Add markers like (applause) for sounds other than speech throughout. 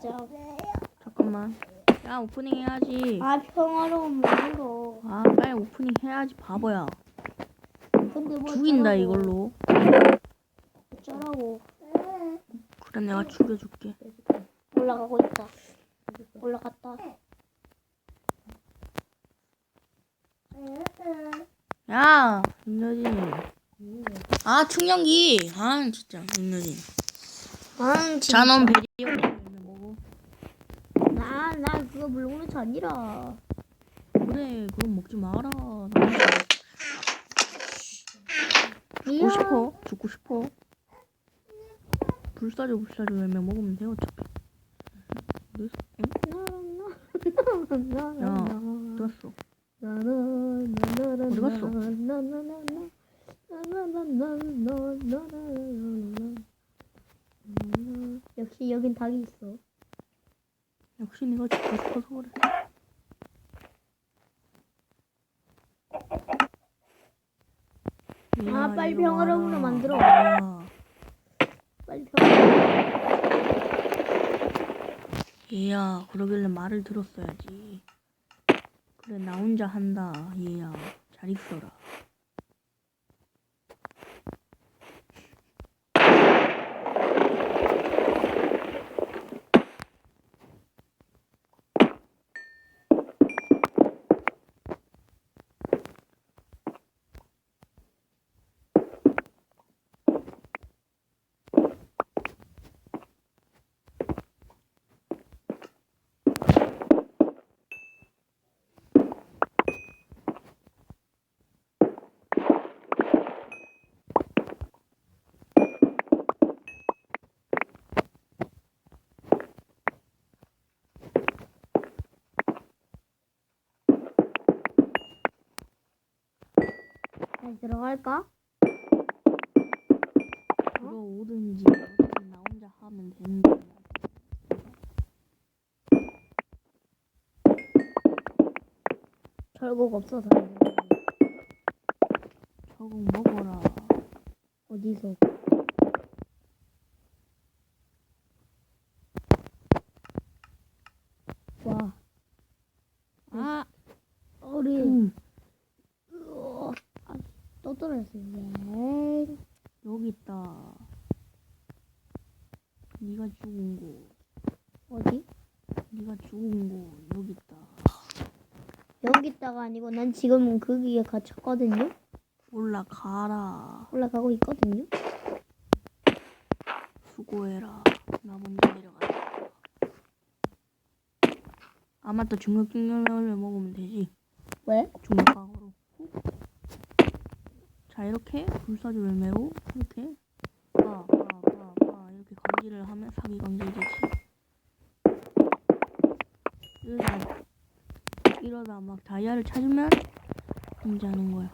시작. 잠깐만. 야 오프닝 해야지. 아 평화로운 물로. 아 빨리 오프닝 해야지 바보야. 근데 뭐 죽인다 어쩌라고. 이걸로. 어쩌라고. 그럼 내가 죽여줄게. 올라가고 있다. 올라갔다. 야 윤여진. 아 충전기. 아 진짜 윤여진. 아 자넌. 나나 그거 물고기 아니라. 그래 그럼 먹지 마라. 나 죽고 이야. 싶어. 죽고 싶어. 불사조 불사조 열매 먹으면 돼 어차피. 응? 야 들었어. 어디 갔어? 역시 여긴 닭이 있어. 역시 네가 죽고 싶어서 그래. 아, 빨리 이리 평화로움으로 와라. 만들어. 야, 빨리 펴. 얘야 그러길래 말을 들었어야지. 그래 나 혼자 한다 얘야 잘 있어라. 다시 들어갈까? 들어오든지 어떻게 나 혼자 하면 되는 거야. 결국 없어서. 적응 먹어라. 어디서? 와, 아, 우리 음, 으어, 아, 또 떨어졌어요. 예. 여기 있다. 네가 죽은 곳. 어디? 네가 죽은 곳 여기 있다. 여기 있다가 아니고 난 지금 거기에 갇혔거든요. 올라가라. 올라가고 있거든요. 수고해라. 나 먼저 내려가자. 아마 또 중력증명을 먹으면 되지. 왜? 중력방으로. 자 이렇게 불사조 열매로 이렇게 빠 감지를 하면 사기 감지되지. 이러다 이러다 막 다이아를 찾으면 감지하는 거야.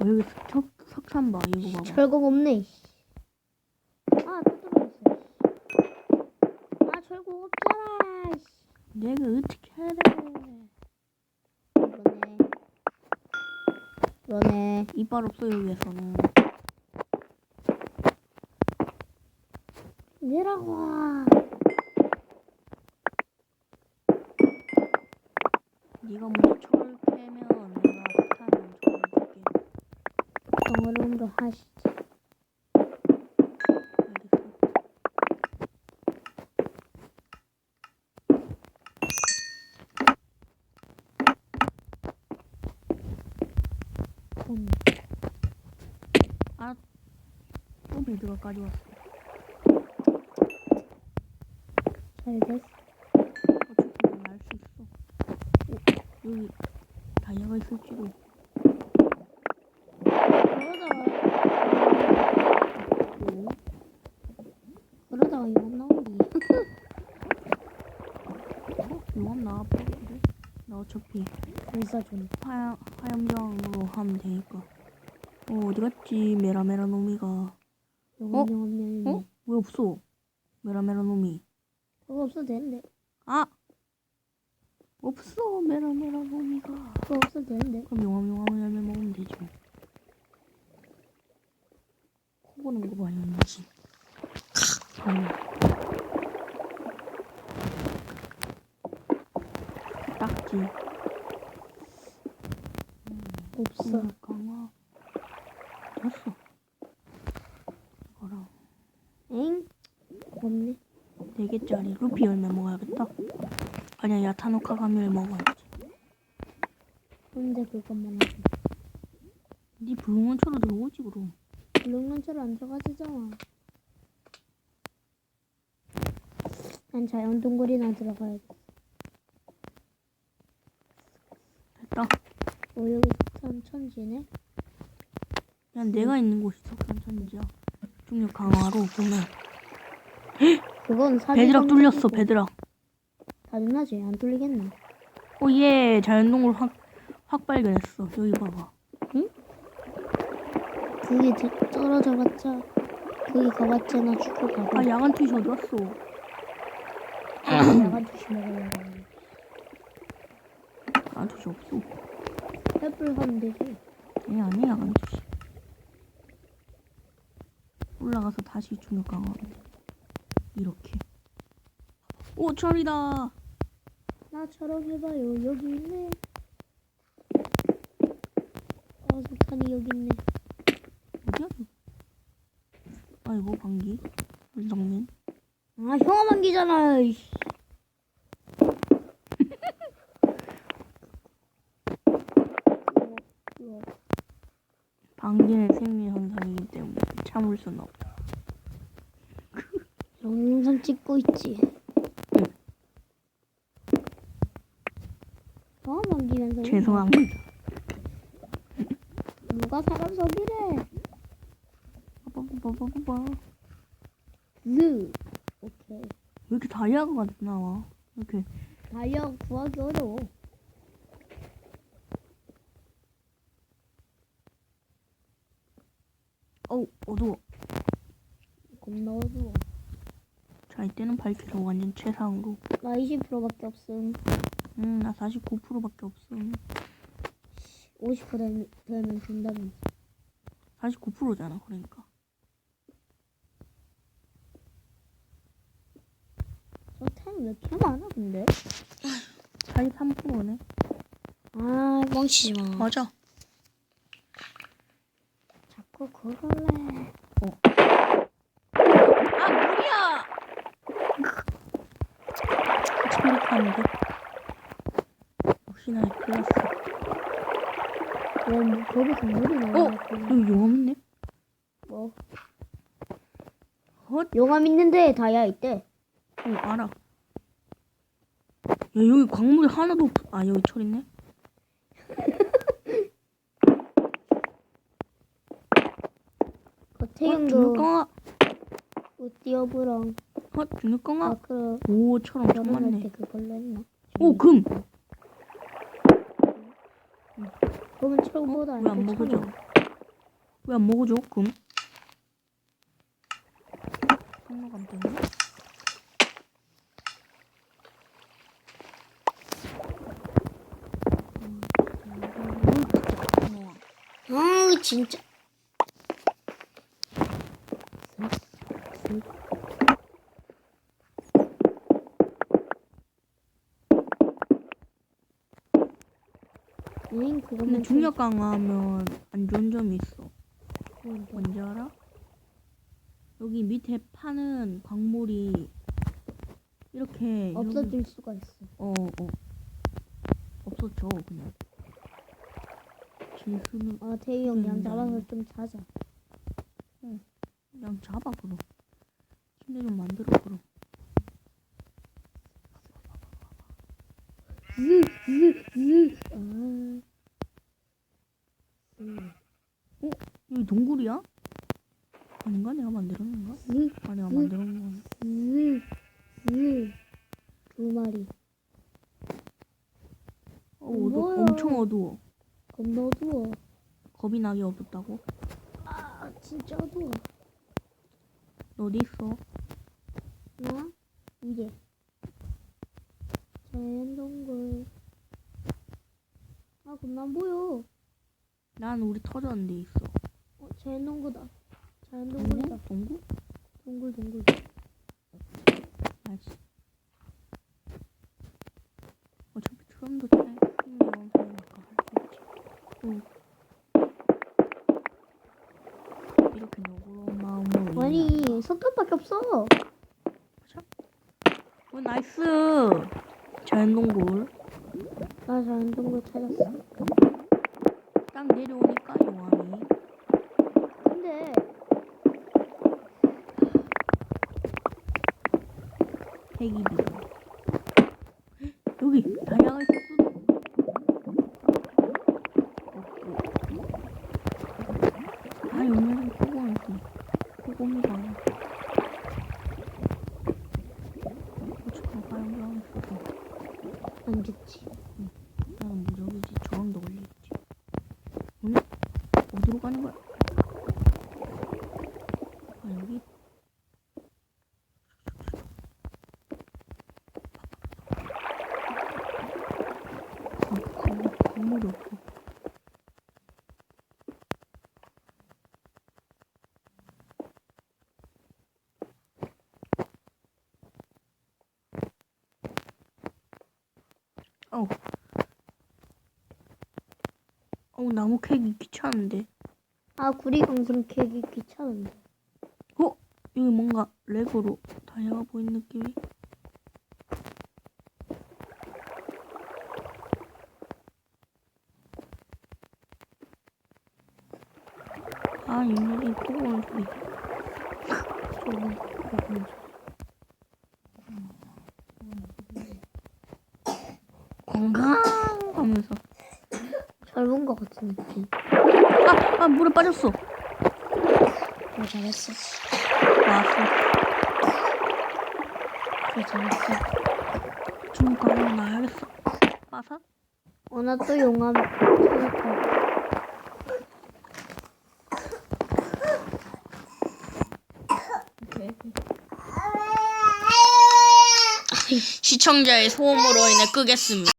어, 여기 석, 석산 봐 이거 봐봐. 철곡 없네. 씨. 아. 씨. 아, 철곡 없잖아. 씨. 내가 어떻게 해야 돼? 그러네. 그러네. 이빨 없어 여기에서는. 내라고. 네가 먼저 철 캐면 내가 석탄 철을 줄게. 정어름도 하시지. 알겠어. 음. 또 배드가 까지 왔어. 잘 됐어. 어차피 난 알수 있어. 어, 여기 다이아가 있을지도. 그러다가, 오, 그러다가 이거 나오기. 어? 용암 나와버리는데? 나 어차피 불사 좀. 화, 화염정으로 하면 되니까. 어, 어디 갔지? 메라메라 놈이가. 영원. 어? 왜 없어? 메라메라 놈이. 없어도 되는데. 아! 없어, 메라메라 보니까. 그거 없어도 되는데. 그럼 용암 용암을 열매 먹으면 되죠. 코 보는 거 봐요, 무슨. 딱지. 없어. 그러니까. 네 개짜리 루피 열매 먹어야겠다. 아니야 야타노카 가미를 먹어야지. 혼자 그것만 하지. 네 불응원처럼 들어오지 그럼. 물렁런처럼 안 들어가지잖아. 난 자연 동굴이나 들어가야지. 됐다. 어 여기 천 천지네. 그냥 내가 있는 곳이 석탄 천지야. 중력 강화로 보면 그건 사진. 베드락 뚫렸어 베드락. 당연하지. 안 뚫리겠네. 오예 자연동굴 확, 확 발견했어. 여기 봐봐. 그게 저- 떨어져 봤자 거기 가봤자 나 죽고 가봐. 아 야간 투시 어디 갔어? 야간 투시 먹으려고. 야간 투시 없어. 횃불 하면 되지. 얘 아니야 야간 투시. 올라가서 다시 중력 강화. 이렇게. 오 철이다. 나처럼 해봐요. 여기 있네. 어, 석탄이 여기 있네. 어디야? 아이고 방귀. 물정민. 아, 형아 만기잖아. 이씨. 방귀는 생리 현상이기 때문에 참을 수는 없다. 찍고 있지. 형아 만기면서 죄송합니다. 누가 사람 속이래? 빠바바바바바. 르. 오케이. 왜 이렇게 다이아가 나와? 이렇게 다이아 구하기 어려워. 어우 어두워. 겁나 어두워. 자 이 때는 밝히라 완전 최상으로. 나 20%밖에 없음. 음나 49%밖에 없음. 50% 되면, 되면 준다면. 49%잖아 그러니까. 저템 왜 이렇게 많아 근데? 43%네. 아 뻥치지 마. 맞아. 자꾸 그걸래. 아 물이야. 침묵하는데. 와, 뭐 거기서 물이 어? 나와. 여기 용암 있네. 뭐 헛. 용암 있는데 다이아 있대. 어 알아. 야 여기 광물이 하나도 없. 아 여기 철 있네. 어, 겉태경도 중력강화. 우띠어브랑 헛 중력강화. 마크로 오, 철 엄청 많네. 때 그걸로 했나? 오, 금. 그러면 철보다 왜 안 먹어져? 왜안 먹어줘? 금? 때문에? 아 진짜. 응, 근데 중력 강화하면 안 좋은 점이 있어. 좀- 뭔지 알아? 여기 밑에 파는 광물이 이렇게 여기- 없어질 수가 있어. 어, 어. 없어져 그냥. 질수는 아 태희 형 양 음. 잡아서 좀 자자. 그냥 잡아 그럼. 침대 좀 만들어 그럼. 아. 음. 여기 동굴이야? 아닌가? 내가 만들었는가? 음. 아 내가 음. 만들었는 건. 음. 음. 두 마리. 어, 어두? 엄청 어두워. 겁나 어두워. 겁이 나게 어둡다고? 아 진짜 어두워. 너 어디 있어? 나 이게 자연동굴. 아 겁나 안 보여. 난 우리 터졌는 데 있어. 어 자연동굴다. 아, 난 동굴이다. 동굴? 동굴 동굴. 아씨. 어차피 드럼도 잘 생겨서 할거 할게. 응. 이렇게 너그러운 마음으로. 아니 석탄밖에 없어. 그쵸? 오 어, 나이스. 자연 동굴. 나 자연 동굴 찾았어. 딱 내려온. 핵이비. 여기 수도. 없고. 아. 고춧가루. 안 좋지. 나는 무적이지. 저항도 걸리겠지. 응? 어디로 가는 거야? 아, 여기? 어, 건- 건물이 없어. 어우. 어우, 나무 캐기 귀찮은데. 아 구리 강성 캐기 귀찮은데. 어? 여기 뭔가 렉으로 다이아가 보이는 느낌이? 아, 윤혁이 코고 오는 소리. (laughs) 저기 거기. 건강! 하면서. 젊은 것 같은 느낌. 아, 아, 물에 빠졌어. 어 잘했어. 나왔어. 어 잘했어. 중국 가면 나야겠어. 빠삭? 어나또 용암 찾았다. 시청자의 소음으로 인해 끄겠습니다.